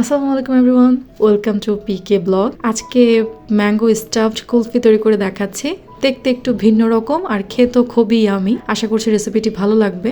আসসালামু আলাইকুম everyone, welcome to PK blog আজকে ম্যাঙ্গো স্টাফড কুলফি তৈরি করে দেখাচ্ছি। দেখতে একটু ভিন্ন রকম আর খেতেও খুবই আমি আশা করছি রেসিপিটি ভালো লাগবে।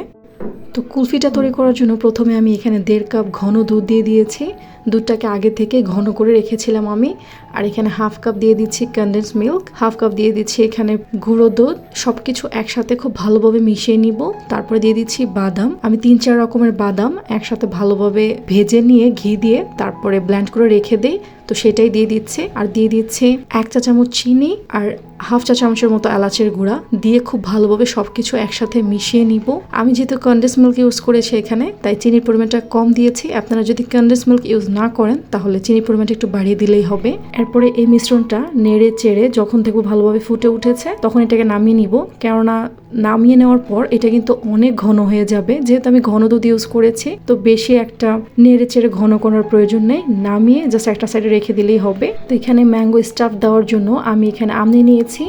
তো কুলফিটা তৈরি করার জন্য প্রথমে আমি এখানে দেড় কাপ ঘন দুধ দিয়ে দিয়েছি। দুধটাকে আগে থেকে ঘন করে রেখেছিলাম আমি। আর এখানে হাফ কাপ দিয়ে দিচ্ছি কনডেন্স মিল্ক হাফ কাপ দিয়ে দিচ্ছি এখানে গুঁড়ো দুধ সব কিছু একসাথে খুব ভালোভাবে মিশিয়ে নিব। তারপরে দিয়ে দিচ্ছি বাদাম। আমি তিন চার রকমের বাদাম একসাথে ভালোভাবে ভেজে নিয়ে ঘি দিয়ে তারপরে ব্ল্যান্ড করে রেখে দিই। তো সেটাই দিয়ে দিচ্ছে। আর দিয়ে দিচ্ছে এক চা চামচ চিনি আর হাফ চা চামচের মতো এলাচের গুঁড়া। দিয়ে খুব ভালোভাবে সবকিছু একসাথে মিশিয়ে নিব। আমি যেহেতু কন্ডেন্স মিল্ক ইউজ করেছি এখানে, তাই চিনির পরিমাণটা কম দিয়েছি। আপনারা যদি কন্ডেন্স মিল্ক ইউজ না করেন, তাহলে চিনির পরিমাণটা একটু বাড়িয়ে দিলেই হবে। এরপরে এই মিশ্রণটা নেড়ে চেড়ে যখন দেখব ভালোভাবে ফুটে উঠেছে, তখন এটাকে নামিয়ে নিব। কেননা নামিয়ে নেওয়ার পর এটা কিন্তু অনেক ঘন হয়ে যাবে। যেহেতু আমি ঘন দুধ ইউজ করেছি, তো বেশি একটা নেড়ে চেড়ে ঘন করার প্রয়োজন নেই। নামিয়ে জাস্ট একটা সাইডে রেখে দিলেই হবে। তো এখানে ম্যাঙ্গো স্টাফ দেওয়ার জন্য আমি এখানে আম নিয়ে নিয়েছি।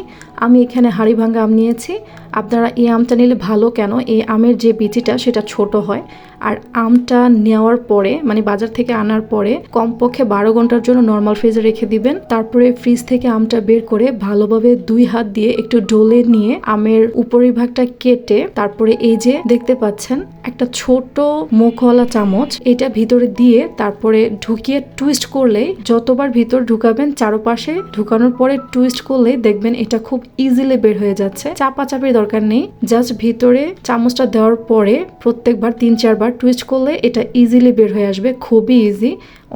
আমি এখানে হাড়ি ভাঙ্গা আম নিয়েছি। আপনারা এই আমটা নিলে ভালো, কেন এই আমের যে বিচিটা সেটা ছোট হয়। আর আমটা নেওয়ার পরে মানে বাজার থেকে আনার পরে কমপক্ষে বারো ঘণ্টার জন্য নর্মাল ফ্রিজে রেখে দিবেন তারপরে ফ্রিজ থেকে আমটা বের করে ভালোভাবে দুই হাত দিয়ে একটু ডোলে নিয়ে আমের উপরের ভাগটা কেটে তারপরে এই যে দেখতে পাচ্ছেন, একটা ছোট মুখওয়ালা চামচ, এটা ভিতরে দিয়ে তারপরে ঢুকিয়ে টুইস্ট করলেই যতবার ভিতর ঢুকাবেন চারপাশে ঢুকানোর পরে টুইস্ট করলে দেখবেন এটা খুব ইজিলি বের হয়ে যাচ্ছে। চাপা চাপির দরকার নেই জাস্ট ভিতরে চামচটা দেওয়ার পরে প্রত্যেকবার তিন চারবার টুইস্ট করলে এটা ইজিলি বের হয়ে আসবে, খুবই ইজি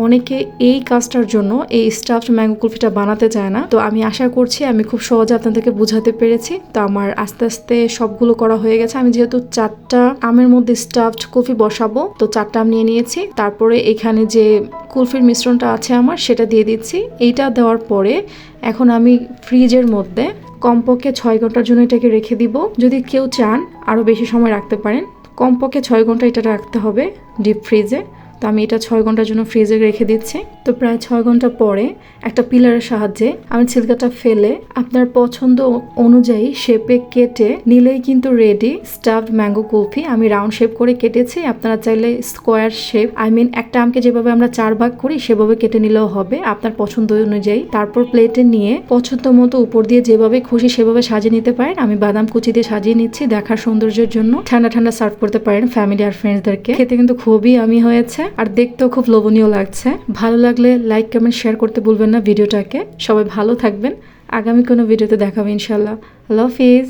অনেকে এই কাজটার জন্য এই স্টাফড ম্যাঙ্গো কুলফিটা বানাতে চায় না। তো আমি আশা করছি আমি খুব সহজে আপনাদেরকে বোঝাতে পেরেছি। তো আমার আস্তে আস্তে সবগুলো করা হয়ে গেছে। আমি যেহেতু চারটা আমের মধ্যে স্টাফড কফি বসাবো, তো চারটা আম নিয়ে নিয়েছি। তারপরে এখানে যে কুলফির মিশ্রণটা আছে আমার, সেটা দিয়ে দিচ্ছি। এইটা দেওয়ার পরে এখন আমি ফ্রিজের মধ্যে কমপক্ষে ছয় ঘণ্টার জন্য এটাকে রেখে দিব। যদি কেউ চান আরও বেশি সময় রাখতে পারেন। কমপক্ষে ছয় ঘণ্টা এটা রাখতে হবে ডিপ ফ্রিজে। তো আমি এটা ছয় ঘণ্টার জন্য ফ্রিজে রেখে দিচ্ছি। তো প্রায় ছয় ঘণ্টা পরে একটা পিলারের সাহায্যে আমি ছিলকাটা ফেলে আপনার পছন্দ অনুযায়ী শেপে কেটে নিলেই কিন্তু রেডি স্টাফড ম্যাঙ্গো কুলফি। আমি রাউন্ড শেপ করে কেটেছি, আপনারা চাইলে স্কোয়ার শেপ আই মিন একটা আমকে যেভাবে আমরা চার ভাগ করি সেভাবে কেটে নিলেও হবে, আপনার পছন্দ অনুযায়ী। তারপর প্লেটে নিয়ে পছন্দ মতো উপর দিয়ে যেভাবে খুশি সেভাবে সাজিয়ে নিতে পারেন। আমি বাদাম কুচি দিয়ে সাজিয়ে নিচ্ছি, দেখার সৌন্দর্যের জন্য। ঠান্ডা ঠান্ডা সার্ভ করতে পারেন ফ্যামিলি আর ফ্রেন্ডসদেরকে খেতে কিন্তু খুবই আমি হয়েছে। আর দেখতেও খুব লোভনীয় লাগছে। ভালো লাগলে লাইক কমেন্ট শেয়ার করতে ভুলবেন না ভিডিওটাকে। সবাই ভালো থাকবেন। আগামী কোনো ভিডিওতে দেখাবো ইনশাল্লাহ আল্লাহ হাফিজ।